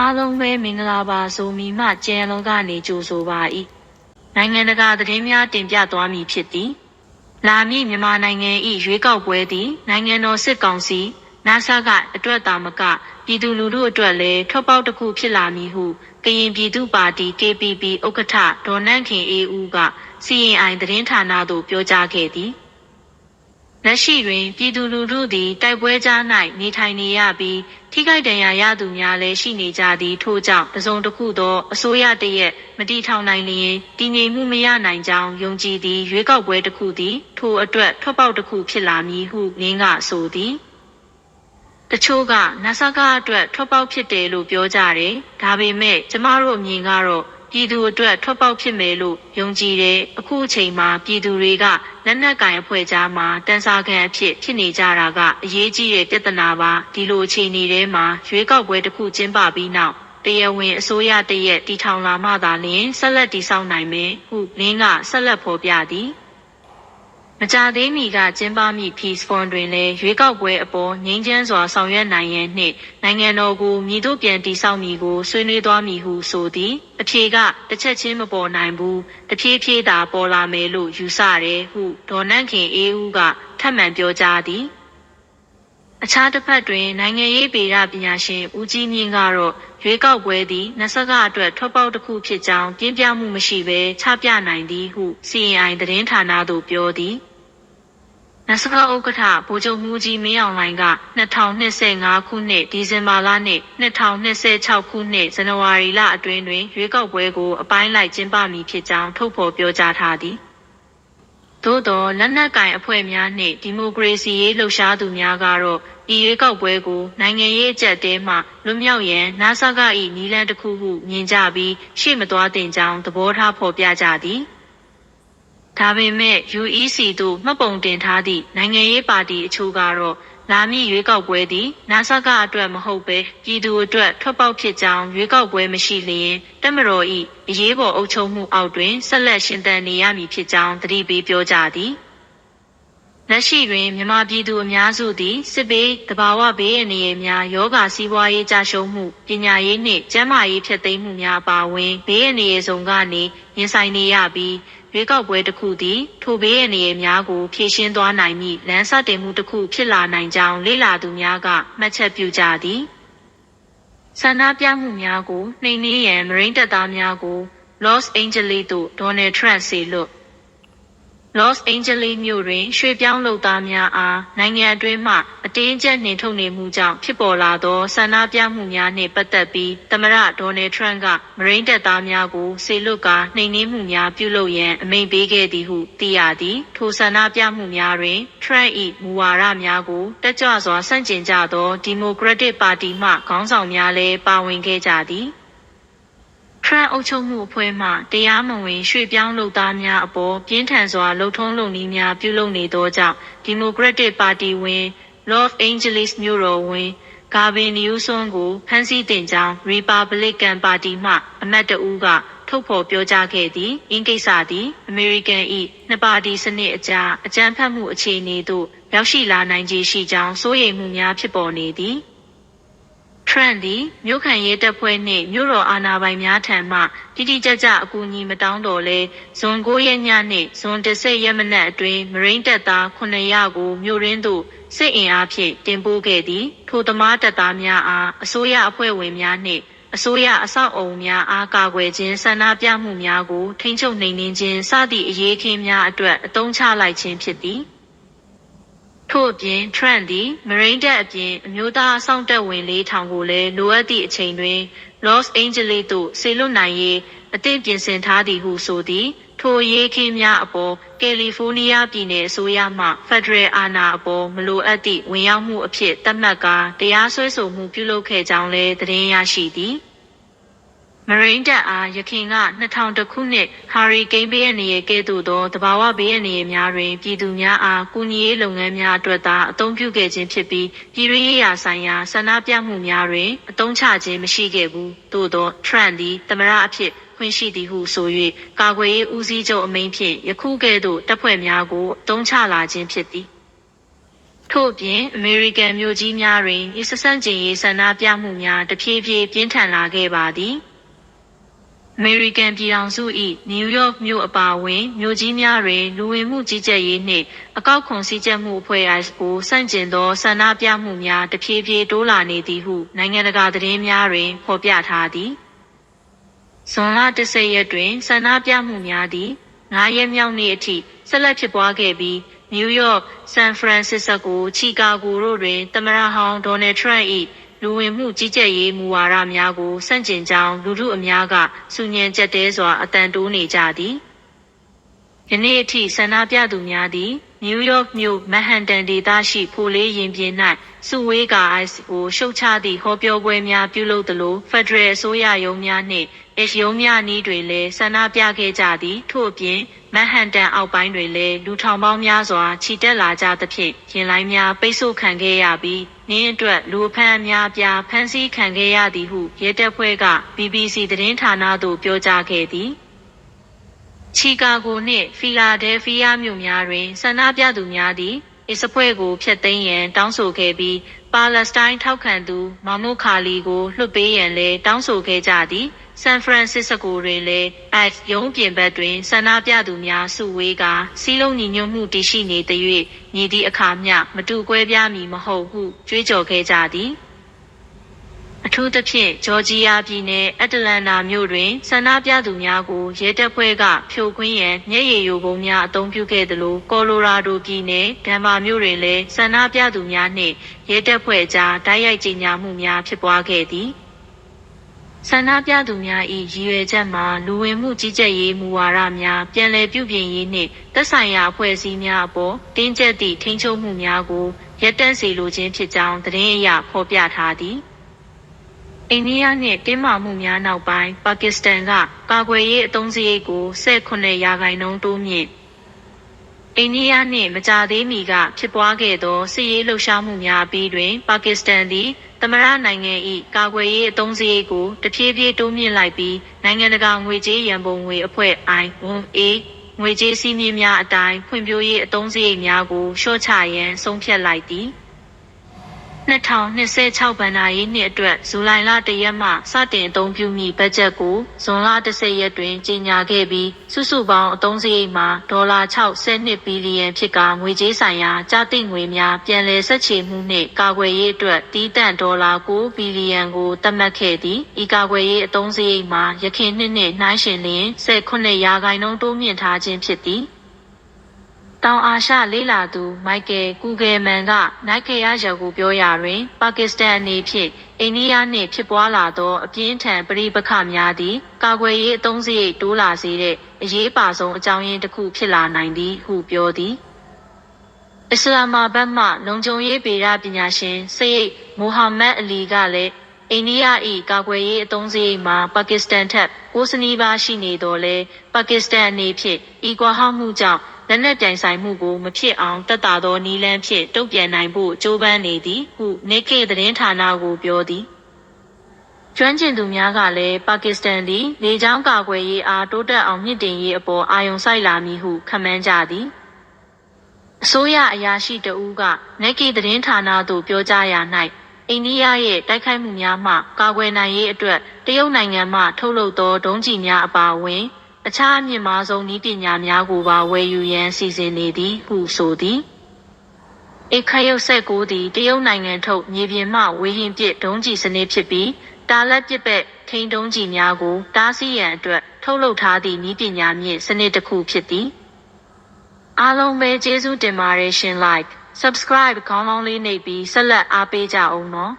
အားလုံးပဲမင်္ဂလာပါဆိုမိမှကျန်လုံးကနေကြိုဆိုပါ၏နိုင်ငံတကာသတင်းများတင်ပြသွားမည်ဖြစ်သည်လာမည့်မြန်မာနိုင်ငံ၏ရွေးကောက်ပွဲသည် နိုင်ငံတော်စစ်ကောင်စီနာဆာကအတွက်တာမကပြည်သူလူထုအတွက်လည်းထွက်ပေါက်တစ်ခုဖြစ်လာမည်ဟုကရင်ပြည်သူ့ပါတီ KPP ဥက္ကဋ္ဌဒေါ်နန့်ခင်အေးဦးက CNI သတင်းဌာနသို့ပြောကြားခဲ့သည် လက်ရှိတွင် ပြည်သူလူထုသည် တိုက်ပွဲကြား၌နေထိုင်နေရပြီး ထိခိုက်ဒဏ်ရာရသူများလည်းရှိနေကြသည် ထို့ကြောင့် တစုံတစ်ခုသော အစိုးရတရက်မတီထောင်နိုင်လျင် တည်ငြိမ်မှုမရနိုင်ကြောင်း ယုံကြည်သည်ရွေးကောက်ပွဲတစ်ခုသည် ထိုအတွက် ထွက်ပေါက်တစ်ခုဖြစ်လာမည်ဟုငင်းကဆိုသည် တချို့ကနဆကအတွက် ထွက်ပေါက်ဖြစ်တယ်လို့ ပြောကြတယ် ဒါပေမဲ့ ကျမတို့အမြင်ကတော့ ပြည်သူအတွက် ထွက်ပေါက်ဖြစ်မယ်လို့ ယုံကြည်တယ် အခုအချိန်မှာ ပြည်သူတွေက လက်နက်ကင်အဖွဲ့ကြားမှာတန်စာခံအဖြစ်ဖြစ်နေကြတာကအရေးကြီးတဲ့ပြဿနာပါဒီလိုအခြေအနေထဲမှာရွေးကောက်ပွဲတစ်ခုကျင်းပပြီးနောက်တရားဝင်အစိုးရတရက်တီထောင်လာမှသာလျှင်ဆက်လက်တည်ဆောက်နိုင်မယ်ဟုလင်းကဆက်လက်ဖော်ပြသည် မကြသေးမီကကျင်းပမည့် Peace Forum တွင်လည်း ရွေးကောက်ပွဲအပေါ် ငြိမ်းချမ်းစွာ ဆောင်ရွက်နိုင်ရန်နှင့် နိုင်ငံတော်ကိုမြည်တို့ပြန်တည်ဆောက်မည်ကို ဆွေးနွေးသွားမည်ဟုဆိုသည် အဖြေက တစ်ချက်ချင်းမပေါ်နိုင်ဘူး တဖြည်းဖြည်းသာ ပေါ်လာမယ်လို့ ယူဆတယ်ဟု ဒေါ်နန့်ခင်အေးဦးက ထပ်မံပြောကြားသည် အခြားတစ်ဖက်တွင် နိုင်ငံရေးပေရပညာရှင် ဦးကြီးမြင့်ကတော့ ရွေးကောက်ပွဲသည်နဆကအတွက် ထွက်ပေါက်တစ်ခုဖြစ်ကြောင်း ပြင်းပြမှုမရှိဘဲ ချပြနိုင်သည်ဟု CNI သတင်းဌာနသို့ ပြောသည် နစကဥက္ကဋ္ဌဗိုလ်ချုပ်မှုကြီးမင်းအောင်လှိုင်က2025ခုနှစ်ဒီဇင်ဘာလနှင့်2026ခုနှစ်ဇန်နဝါရီလအတွင်းတွင်ရွေးကောက်ပွဲကိုအပိုင်းလိုက်ကျင်းပမည်ဖြစ်ကြောင်းထုတ်ဖော်ပြောကြားထားသည်သို့သောလက်နက်ကင်အဖွဲ့များနှင့်ဒီမိုကရေစီရေးလှုပ်ရှားသူများကတော့ဤရွေးကောက်ပွဲကိုနိုင်ငံရေးအကြက်တဲမှလွတ်မြောက်ရန်နာဆာက၏နီလန်တစ်ခုဟုမြင်ကြပြီးရှေ့မသွားတင်ကြောင်းသဘောထားဖော်ပြကြသည်။ ဒါပေမဲ့ UEC သို့မှတ်ပုံတင်ထားသည့် နိုင်ငံရေးပါတီအချို့ကတော့ လာမည့်ရွေးကောက်ပွဲသည်နာဆကအတွက်မဟုတ်ဘဲ ပြည်သူအတွက် ထွက်ပေါက်ဖြစ်ကြောင်း ရွေးကောက်ပွဲမရှိလျင်တက်မတော်၏အရေးပေါ်အုပ်ချုပ်မှုအောက်တွင် ဆက်လက်ရှင်သန်နေရမည်ဖြစ်ကြောင်း သတိပေးပြောကြားသည် လက်ရှိတွင် မြန်မာပြည်သူအများစုသည် စစ်ဘေးတဘာဝဘေးအန္တရာယ်များယောဂစီးပွားရေးကြရှုံးမှု ပညာရေးနှင့် ကျန်းမာရေးဖျက်သိမ်းမှုများအပါအဝင် ဘေးအန္တရာယ်စုံကနေ ရင်ဆိုင်နေရပြီး ရွေးကောက်ပွဲတစ်ခုသည် ထိုဘေးအန္တရာယ်များကို ဖြေရှင်းသွားနိုင်မည့် လမ်းစတင်မှုတစ်ခု ဖြစ်လာနိုင်ကြောင်း လေ့လာသူများက မှတ်ချက်ပြုကြသည် ဆန္ဒပြမှုများကို နှိမ်နင်းရန် မရိန်းတပ်သားများကို Los Angeles သို့ဒေါ်နယ်ထရန့်စေလွတ် Los Angeles မြို့တွင် ရွှေပြောင်းလုပ်သားများအား နိုင်ငံအတွင်းမှ အတင်းအကျပ်နှင်ထုတ်နေမှုကြောင့် ဖြစ်ပေါ်လာသော ဆန္ဒပြမှုများနှင့် ပတ်သက်ပြီး သမ္မတ ဒေါ်နယ်ထရန့်က မရိန်းတပ်သားများကို စေလွတ်ကာ နှိမ်နင်းမှုများ ပြုလုပ်ရန် အမိန့်ပေးခဲ့သည်ဟု သိရသည် ထိုဆန္ဒပြမှုများတွင် ထရန့်၏မူဝါဒများကို တက်ကြွစွာ ဆန့်ကျင်ကြသော ဒီမိုကရက်တစ်ပါတီမှ ခေါင်းဆောင်များလည်း ပါဝင်ခဲ့ကြသည် ထရန့်အုပ်ချုပ်မှုအဖွဲ့မှတရားမဝင်ရွှေ့ပြောင်းလုပ်သားများအပေါ်ပြင်းထန်စွာလှုပ်ထုံးလုပ်နည်းများပြုလုပ်နေသောကြောင့်ဒီမိုကရက်တစ်ပါတီဝင် Los Angeles မြို့တော်ဝင်ဂါဗင်နျူးဆွန်ကိုဖမ်းဆီးတင်ကြောင်း Republican ပါတီမှအမတ်တဦးကထုတ်ဖော်ပြောကြားခဲ့သည်။အင်းကိစ္စသည်အမေရိကန်၏နှစ်ပါတီစနစ်အကြားအကြမ်းဖက်မှုအခြေအနေသို့ရောက်ရှိလာနိုင်ခြေရှိကြောင်းစိုးရိမ်မှုများဖြစ်ပေါ်နေသည်။ ထရန့်သည်မြို့ခံရေးတပ်ဖွဲ့နှင့်မြို့တော်အာဏာပိုင်များထံမှတိတိကျကျအကူအညီမတောင်းတော်လဲဇွန်9ရက်ညနှင့်ဇွန်10ရက်မနက်အတွင်းမရိန်းတပ်သား900ကိုမြို့ရင်းသို့စစ်အင်အားဖြင့်တင်ပို့ခဲ့သည် ထိုသမားတပ်သားများအားအစိုးရအဖွဲ့ဝင်များနှင့်အစိုးရအဆောက်အုံများအားကာကွယ်ခြင်းဆန္ဒပြမှုများကိုထိန်းချုပ်နှိမ်နင်းခြင်းစသည့်အရေးအခင်းများအတွက်အသုံးချလိုက်ခြင်းဖြစ်သည်။ ထို့အပြင် Trent သည် မရိန်းတပ်အပြင် အမျိုးသားအစောင့်တပ်ဝင်လေးထောင်ကိုလည်း လိုအပ်သည့်အချိန်တွင် Los Angeles သို့ဆေလွတ်နိုင်ရေး အသင့်ပြင်ဆင်ထားသည်ဟုဆိုသည် ထိုရေးခင်းများအပေါ် ကယ်လီဖိုးနီးယားပြည်နယ်အစိုးရမှ ဖက်ဒရယ်အာဏာအပေါ် မလိုအပ်သည့် ဝင်ရောက်မှုအဖြစ် သတ်မှတ်ကာ တရားစွဲဆိုမှုပြုလုပ်ခဲ့ကြောင်းလည်း သတင်းရရှိသည်။ မရိန်းတပ်အားယခင်က2000ခုနှစ်ဟာရီကိန်းဘေးအန္တရာယ်ကဲ့သို့သောတဘာဝဘေးအန္တရာယ်များတွင်ပြည်သူများအားကူညီရေးလုပ်ငန်းများအတွက်သာအသုံးပြုခဲ့ခြင်းဖြစ်ပြီးပြည်တွင်းရေးရာဆိုင်ရာဆန္ဒပြမှုများတွင်အသုံးချခြင်းမရှိခဲ့ဘူးသို့သော Trump သည်သမရအဖြစ်ခွင့်ရှိသည်ဟုဆို၍ကာကွယ်ရေးဦးစီးချုပ်အမိန့်ဖြင့်ယခုကဲ့သို့တပ်ဖွဲ့များကိုအသုံးချလာခြင်းဖြစ်သည်ထို့အပြင်အမေရိကန်မြို့ကြီးများတွင်ဤစစန့်ကျင်ရေးဆန္ဒပြမှုများတဖြည်းဖြည်းပြင်းထန်လာခဲ့ပါသည် အမေရိကန်ပြည်ထောင်စု၏နယူးယောက်မြို့အပါအဝင်မြို့ကြီးများတွင်လူဝင်မှုကြီးကြပ်ရေးနှင့်အကောက်ခွန်စည်းကြပ်မှုအဖွဲ့အားကိုစန့်ကျင်သောဆန္ဒပြမှုများတဖြည်းဖြည်းတိုးလာနေသည်ဟုနိုင်ငံတကာသတင်းများတွင်ဖော်ပြထားသည်ဇွန်လ10ရက်တွင်ဆန္ဒပြမှုများသည်9ရက်မြောက်နေ့အထိဆက်လက်ဖြစ်ပွားခဲ့ပြီးနယူးယောက်၊ဆန်ဖရန်စစ္စကို၊ချီကာဂိုတို့တွင်သမ္မတဟောင်းဒေါ်နယ်ထရန့်၏ လူဝင်မှုကြီးကြပ်ရေးမူဝါဒများကိုဆန့်ကျင်ကြောင်းလူထုအများကစုညံကြက်တဲစွာအတန်တိုးနေကြသည်။ယနေ့အထိဆန္ဒပြသူများသည်နယူးယောက်မြို့မန်ဟန်တန်ဒေသရှိဖိုလေးရင်ပြင်၌စုဝေးကာအိုက်စ်ကိုရှုတ်ချသည့်ဟောပြောပွဲများပြုလုပ်သလိုဖက်ဒရယ်အစိုးရရုံးများနှင့်အစ်ရုံးများနီးတွင်လည်းဆန္ဒပြခဲ့ကြသည်ထို့အပြင်မန်ဟန်တန်အောက်ပိုင်းတွင်လည်းလူထောင်ပေါင်းများစွာခြိတက်လာကြသဖြင့်ရင်လိုင်းများပိတ်ဆို့ခံခဲ့ရပြီး နင်းအတွက်လူဖမ်းအများပြားဖမ်းဆီးခံခဲ့ရသည်ဟုရဲတပ်ဖွဲ့က BBC သတင်းဌာနသို့ပြောကြားခဲ့သည်ချီကာဂိုနှင့်ဖီလာဒဲလ်ဖီးယားမြို့များတွင်ဆန္ဒပြသူများသည်အစ္စဖွဲ့ကိုဖျက်သိမ်းရန်တောင်းဆိုခဲ့ပြီးပါလက်စတိုင်းထောက်ခံသူမာမုခါလီကိုလွှတ်ပေးရန်လည်းတောင်းဆိုခဲ့ကြသည် ဆန်ဖရန်စစ္စကိုတွင်လည်းအက်ရုံးပြင်ဘက်တွင်ဆန္ဒပြသူများစုဝေးကာစီးလုံးညီညွတ်မှုတည်ရှိနေသည်၍ညီသည့်အခါမျှမတူကွဲပြားမည်မဟုတ်ဟုကြွေးကြော်ခဲ့ကြသည်အထူးသဖြင့်ဂျော်ဂျီယာပြည်နယ်အတလန်နာမြို့တွင်ဆန္ဒပြသူများကိုရဲတပ်ဖွဲ့ကဖြိုခွင်းရန်မျက်ရည်ယိုဗုံးများအသုံးပြုခဲ့သလိုကော်လိုရာဒိုပြည်နယ်ဒန်မာမြို့တွင်လည်းဆန္ဒပြသူများနှင့်ရဲတပ်ဖွဲ့ကြားတိုက်ရိုက်ကြေညာမှုများဖြစ်ပွားခဲ့သည် ဆန္ဒပြသူများ၏ရည်ရွယ်ချက်မှာလူဝင်မှုကြီးကြပ်ရေးမူဝါဒများပြန်လည်ပြုပြင်ရေးနှင့်သက်ဆိုင်ရာအဖွဲ့အစည်းများအပေါ်တင်းကျပ်သည့်ထိန်းချုပ်မှုများကိုရပ်တန့်စေလိုခြင်းဖြစ်ကြောင်းသတင်းအရဖော်ပြထားသည်အိန္ဒိယနှင့်တင်းမာမှုများနောက်ပိုင်းပါကစ္စတန်ကကာကွယ်ရေးအသုံးစရိတ်ကို18ရာခိုင်နှုန်းတိုးမြင့် အိန္ဒိယနှင့်မကြာသေးမီကဖြစ်ပွားခဲ့သောစစ်ရေးလှုပ်ရှားမှုများပြီးတွင် ပါကစ္စတန်သည်သမရနိုင်ငံ၏ကာကွယ်ရေးအသုံးစရိတ်ကိုတဖြည်းဖြည်းတိုးမြင့်လိုက်ပြီးနိုင်ငံတကာငွေကြေးရန်ပုံငွေအဖွဲ့ IMF ငွေကြေးစည်းမျဉ်းများအတိုင်းဖွံ့ဖြိုးရေးအသုံးစရိတ်များကိုလျှော့ချရန်ဆုံးဖြတ်လိုက်သည်။ 2026ဘဏ္ဍာရေးနှစ်အတွက်ဇူလိုင်လ1ရက်မှစတင်အသုံးပြုမည့်ဘတ်ဂျက်ကိုဇွန်လ10ရက်တွင်ကြေညာခဲ့ပြီးစုစုပေါင်းအသုံးစရိတ်မှာဒေါ်လာ62ဘီလီယံဖြစ်ကာငွေကြေးဆိုင်ရာကြားသိငွေများပြန်လည်ဆက်ချေမှုနှင့်ကာကွယ်ရေးအတွက်တီးတန့်ဒေါ်လာ9ဘီလီယံကိုသတ်မှတ်ခဲ့သည်ဤကာကွယ်ရေးအသုံးစရိတ်မှာရခိုင်နှစ်နှင့်နှိုင်းယှဉ်လျင်18ရာခိုင်နှုန်းတိုးမြင့်ထားခြင်းဖြစ်သည် တောင်အာရှလေ့လာသူ မိုက်ကယ်ကူဂယ်မန်ကနိုင်ခရရုပ်ကိုပြောရာတွင် ပါကစ္စတန်အနေဖြင့်အိန္ဒိယနှင့်ဖြစ်ပွားလာသောအပြင်းထန်ပဋိပက္ခများသည်ကာကွယ်ရေးအသုံးစရိတ်တိုးလာစေတဲ့အရေးအပါဆုံးအကြောင်းရင်းတစ်ခုဖြစ်လာနိုင်သည်ဟုပြောသည်အစ္စလာမာဘတ်မှလုံခြုံရေးပေရပညာရှင်စရိတ်မိုဟာမက်အလီကလည်းအိန္ဒိယ၏ကာကွယ်ရေးအသုံးစရိတ်မှာပါကစ္စတန်ထက်ကိုးစနီးပါးရှိနေတော်လဲပါကစ္စတန်အနေဖြင့်ဤကွာဟမှုကြောင့် လက်နက်ပြိုင်ဆိုင်မှုကိုမဖြစ်အောင်တက်တာသောနီလန်းဖြင့်တုံ့ပြန်နိုင်ဖို့ကြိုးပမ်းနေသည်ဟုနေကေသတင်းဌာနကိုပြောသည်ကျွမ်းကျင်သူများကလည်းပါကစ္စတန်သည်လေကြောင်းကာကွယ်ရေးအားတိုးတက်အောင်မြင့်တင်ရေးအပေါ်အာရုံစိုက်လာမည်ဟုခန့်မှန်းကြသည်အစိုးရအရာရှိတဦးကနေကီသတင်းဌာနသို့ပြောကြားရာ၌အိန္ဒိယရဲ့တိုက်ခိုက်မှုများမှကာကွယ်နိုင်ရေးအတွက်တရုတ်နိုင်ငံမှထုတ်လုပ်သောဒုံးကျည်များအပါအဝင် အခြားအမြင့်မားဆုံးနည်းပညာများကိုပါဝယ်ယူရန်စီစဉ်နေသည်ဟုဆိုသည်အခရုပ်ဆက်ကိုသည်တရုတ်နိုင်ငံထုတ်မြေပြင်မှဝေဟင်ပစ်ဒုံးကျည်စနစ်ဖြစ်ပြီးတာလက်ပစ်ပက်ထိန်ဒုံးကျည်များကိုတားဆီးရန်အတွက်ထုတ်လုပ်ထားသည့်နည်းပညာမြင့်စနစ်တစ်ခုဖြစ်သည်အားလုံးပဲကျေးဇူးတင်ပါတယ်ရှင် like subscribe ခေါင်းလောင်းလေးနှိပ်ပြီးဆက်လက်အားပေးကြအောင်နော်